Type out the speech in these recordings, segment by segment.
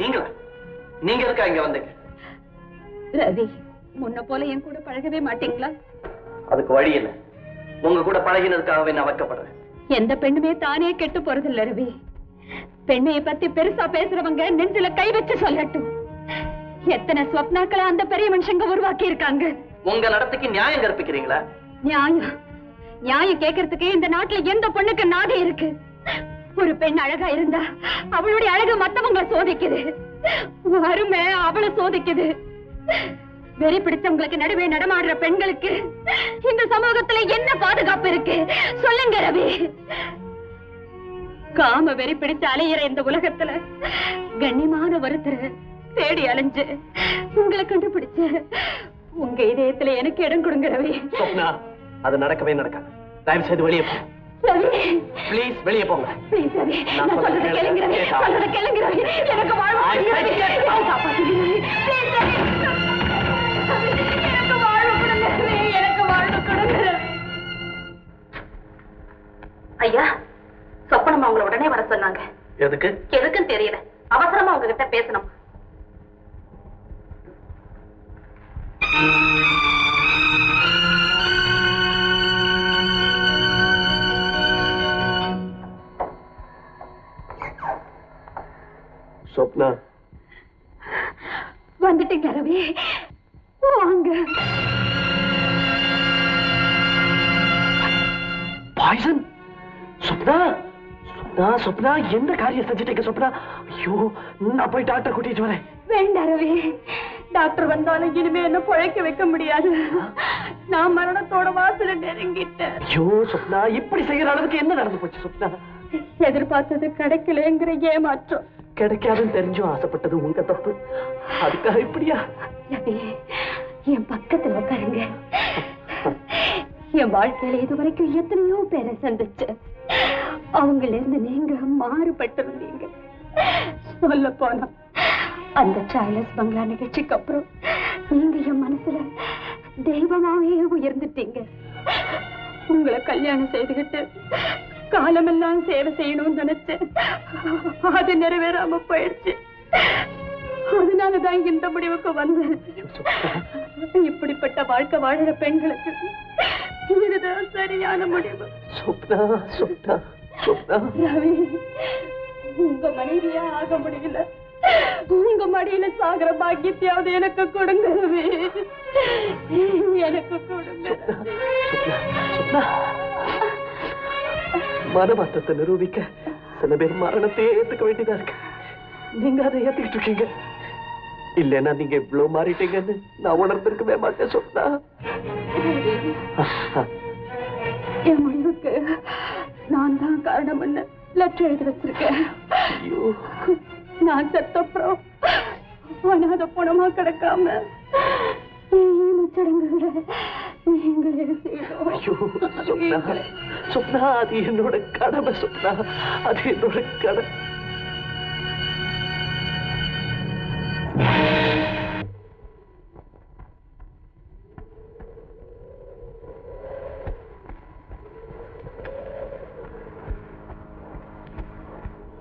நீங்களா நீங்க இருக்கா இங்க வந்தீங்க ரவி முன்ன போல என் கூட பழகவே மாட்டீங்களா? அதுக்கு வழி இல்லை உங்க கூட பழகினதுக்காகவே நான் வைக்கப்படுறேன் எந்த பெண்ணுமே தானே கெட்டு போறதில்ல ரவி. பெண்மையை பத்தி பெருசா பேசுறவங்க நெஞ்சில கை வச்சு சொல்லட்டும். எத்தனை ஸ்வப்னாக்களை அந்த பெரிய மனுஷங்க உருவாக்கி இருக்காங்க உங்க நடத்தைக்கு நியாயம் கற்பிக்கிறீங்களா? நியாயம். நியாயம் கேட்கறதுக்கு இந்த நாட்டுல எந்த பொண்ணுக்கு நாதி இருக்கு? ஒரு பெண் அழகா இருந்தா அவளுடைய அழகு மத்தவங்க சோதிக்குது. வறுமை அவளை சோதிக்குது. வெறி பிடிச்சவங்களுக்கு நடுவே நடமாடுற பெண்களுக்கு இந்த சமூகத்துல என்ன பாதுகாப்பு இருக்கு? சொல்லுங்க ரவி. காம வெறி பிடிச்சு அலையிற இந்த உலகத்துல கண்ணியமான ஒருத்தர் தேடி அலைஞ்சு உங்களை கண்டுபிடிச்சு உங்க இதயத்துல எனக்கு இடம் கொடுங்க ரவி. அது நடக்கவே நடக்காது. தயவு செய்து வெளியே போ. ப்ளீஸ் வெளியே போங்க Please, ரவி. நான் சொல்றதை கேளுங்க ரவி. கேட்டா. சொல்றதை கேளுங்க ரவி. எனக்கு வாழ்வு என்னை out. காப்பாத்துங்க. Please, ரவி. எனக்கு வாழ்வு கொடுங்க ரவி. எனக்கு வாழ்வு கொடுங்க. ஐயா சொப்பனமா உங்களை உடனே வர சொன்னாங்க எதுக்கு எதுக்குன்னு தெரியல அவசரமா உங்ககிட்ட பேசணும் சொப்னா வந்துட்டீங்க ரவி வாங்க. பாய்சன் சொப்னா? சொப்னா சொப்னா எந்த காரியம் செஞ்சுட்டீங்க சொப்னா? ஐயோ நான் போய் டாக்டர் கூட்டிட்டு வரேன். வேண்டாம் ரவி. டாக்டர் வந்தாலும் இனிமே என்ன பொழைக்க வைக்க முடியாது. நான் மரணத்தோட வாசல நெருங்கிட்டேன். ஐயோ சொப்னா இப்படி செய்யற அளவுக்கு என்ன நடந்து போச்சு சொப்னா? எதிர்பார்த்தது கிடைக்கலங்கிற ஏமாற்றம். கிடைக்காதுன்னு தெரிஞ்சும் ஆசைப்பட்டது உங்க தப்பு. அதுக்காக இப்படியா? என் பக்கத்துல உட்காருங்க என் வாழ்க்கையில இதுவரைக்கும் எத்தனையோ பேரை சந்திச்சு அவங்கள இருந்து நீங்க மாறுபட்டிருந்தீங்க. சொல்ல போனா அந்த சாய்லஸ் பங்களா நிகழ்ச்சிக்கு அப்புறம் நீங்க என் மனசுல தெய்வமாவே உயர்ந்துட்டீங்க. உங்களை கல்யாணம் செய்துகிட்டு காலமெல்லாம் சேவை செய்யணும்னு நினைச்சேன் அது நிறைவேறாம போயிடுச்சு. அதனாலதான் இந்த முடிவுக்கு வந்தேன். இப்படிப்பட்ட வாழ்க்கை வாழற பெண்களுக்கு இதுதான் சரியான முடிவு. சொப்னா சொப்னா சொப்னா ரவி உங்க மனைவியா ஆக முடியல. உங்க மடியில சாகர பாக்கியத்தையாவது எனக்கு கொடுங்க ரவி. எனக்கு கொடுங்க. மனமாற்றத்தை நிரூபிக்க சில பேர் மரணத்தையே ஏத்துக்க வேண்டியதா இருக்கு. நீங்க அதை ஏத்துக்கிட்டு இருக்கீங்க. இல்லைன்னா நீங்க இவ்வளவு மாறிட்டீங்கன்னு நான் உணர்ந்திருக்கவே மாட்டேன் சொன்னா. என் முடிவுக்கு நான் தான் காரணம்னு லெட்டர் எழுதி வச்சிருக்கேன். ஐயோ. நான் செத்தப்புறம் அனாத பணமா கிடக்காம செய்யணும் ஐயோ சொப்னா சொப்னா அது என்னோட கடமை சொப்னா அது என்னோட கடமை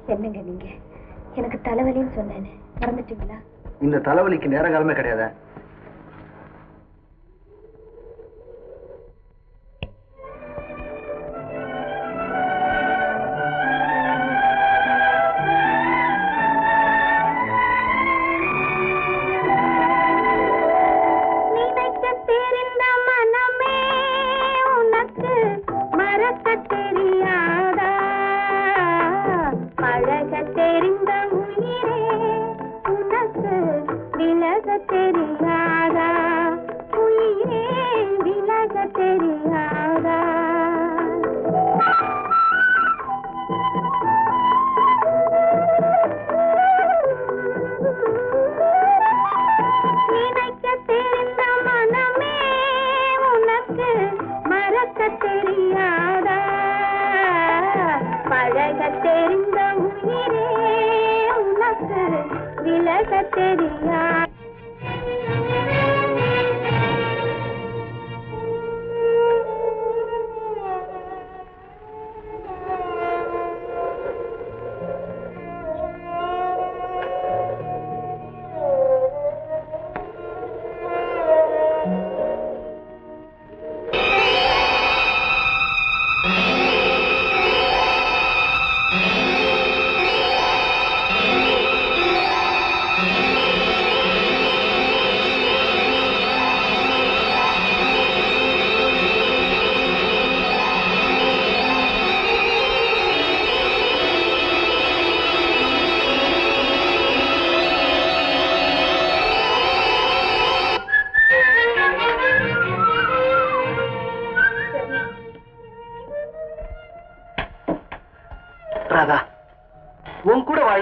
என்னங்க நீங்க? எனக்கு தலைவலின்னு சொன்னேன்னு மறந்துட்டீங்களா? இந்த தலைவலிக்கு நேர காலமே கிடையாது. விலக தெரியாதா உயிரே விலக தெரியாதா நினைக்க தெரிந்த மனமே உனக்கு மறக்க தெரியாதா பழக தெரிந்த உயிரே உனக்கு விலக தெரியாதா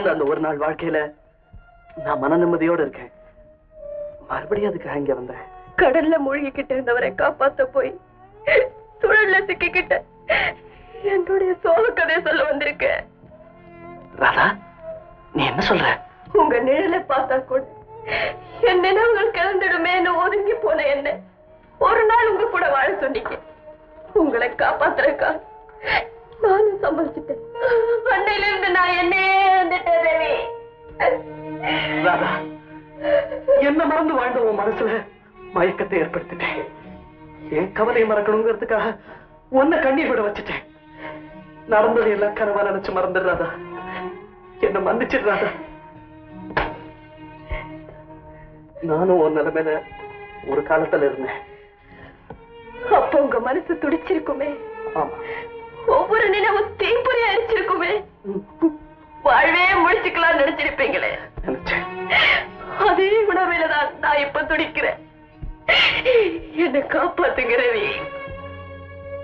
உன் கூட வாழ்ந்த அந்த ஒரு நாள் வாழ்க்கையில. நான் மன நிம்மதியோட இருக்கேன். மறுபடியும் அதுக்கு இங்க வந்தேன். கடல்ல மூழ்கிக்கிட்டு இருந்தவரை காப்பாத்த போய் சுழல்ல சிக்கிக்கிட்ட என்னுடைய சோக கதையை சொல்ல வந்திருக்கேன். ராதா நீ என்ன சொல்ற? உங்க நிழலை பார்த்தா கூட மனசுல மயக்கத்தை ஏற்படுத்திட்டேன். என் கவலையை மறக்கணுங்கிறதுக்காக உன்னை கண்ணீர் விட வச்சுட்டேன். நடந்தது எல்லாம் கனவா நினைச்சு மறந்துடுறாதா என்ன மன்னிச்சிடுறாதா நானும் உன் நிலைமையில ஒரு காலத்துல இருந்தேன். அப்ப உங்க மனசு துடிச்சிருக்குமே. ஒவ்வொரு நினைவும் தீப்பொறி அரிச்சிருக்குமே. வாழ்வே முடிச்சுக்கலாம் நினைச்சிருப்பீங்களே. அதே உணர்வில தான் நான் இப்ப துடிக்கிறேன். என்னை காப்பாத்துங்க ரவி.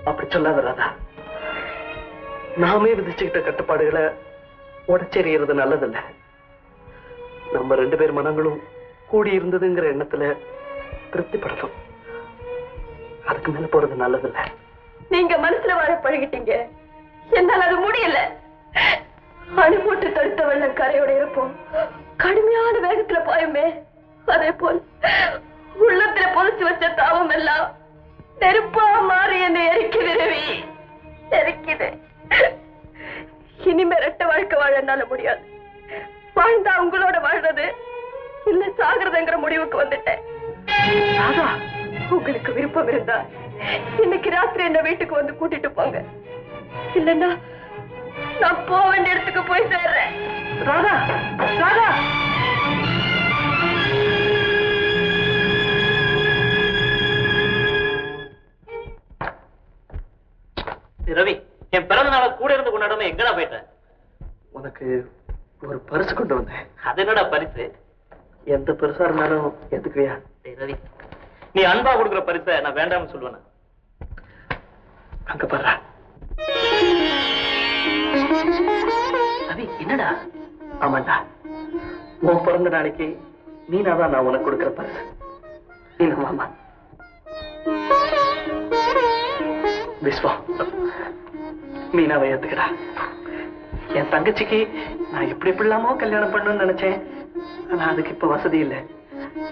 அப்படி சொல்லாத ராதா. நாமே விதிச்சுக்கிட்ட கட்டுப்பாடுகளை உடச்செறியறது நல்லதில்ல. நம்ம ரெண்டு பேர் மனங்களும் கூடி இருந்ததுங்கிற எண்ணத்துல திருப்திப்படணும். அதுக்கு மேல போறது நல்லதில்ல. நீங்க மனசுல வாழ பழகிட்டீங்க. என்னால அது முடியல. அணு போட்டு தடுத்த வெள்ளம் கரையோட இருப்போம். கடுமையான வேகத்துல பாயுமே. அதே போல் உள்ளத்துல பொதிச்சு வச்ச தாவம் எல்லாம் நெருப்பா மாறி என்னை எரிக்குது ரவி. எரிக்குது. இனிமே ரெட்ட வாழ்க்கை வாழ என்னால முடியாது. வாழ்ந்தா உங்களோட வாழ்றது இல்ல சாகிறதுங்கிற முடிவுக்கு வந்துட்டேன். உங்களுக்கு விருப்பம் இருந்தா இன்னைக்கு ராத்திரி என்ன வீட்டுக்கு வந்து கூட்டிட்டு போங்க. இல்லன்னா நான் போக வேண்டிய இடத்துக்கு போய் சேர்றேன். ராதா! ராதா! கொண்டாடாம எங்கடா போயிட்ட? உனக்கு ஒரு பரிசு கொண்டு வந்தேன். அது என்னடா பரிசு? எந்த பெருசா இருந்தாலும் எதுக்குவியா ரவி நீ அன்பா கொடுக்குற பரிசை நான் வேண்டாம்னு சொல்லுவேன்? அங்க பாரு ரவி என்னடா? ஆமாண்டா. உன் பிறந்த நாளைக்கு மீனாதான் நான் உனக்கு கொடுக்கிற பரிசு. மீனா மாமா விஸ்வம் மீனாவை ஏத்துக்கடா என் தங்கச்சிக்கு நான் எப்படி எப்படிலாமோ கல்யாணம் பண்ணணும்னு நினைச்சேன். ஆனா அதுக்கு இப்ப வசதி இல்லை.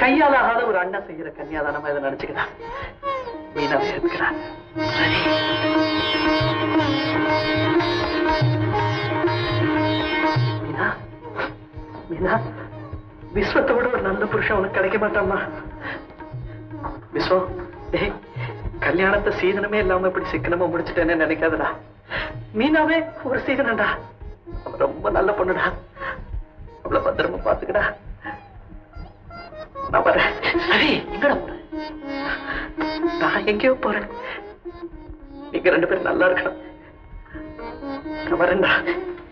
கையால் ஆகாத ஒரு அண்ணா செய்யற கன்னியாதானமா இதை நினைச்சுக்கிறா. மீனாவை ஏத்துக்கடா மீனா மீனா விஸ்வத்தை விட ஒரு நல்ல புருஷன் உனக்கு கிடைக்க மாட்டாமா விஸ்வம் ஏய் கல்யாணத்தை சீதனமே இல்லாம இப்படி சிக்கனமா முடிச்சுட்டேன்னு நினைக்காதடா. மீனாவே ஒரு சீதனம்டா அவ ரொம்ப நல்ல பொண்ணுடா. அவளை பத்திரமா பாத்துக்கடா நான் வரேன். ரவி எங்கடா போற? நான் எங்கேயோ போறேன். நீங்க ரெண்டு பேரும் நல்லா இருக்கணும். நான் வரேன்டா.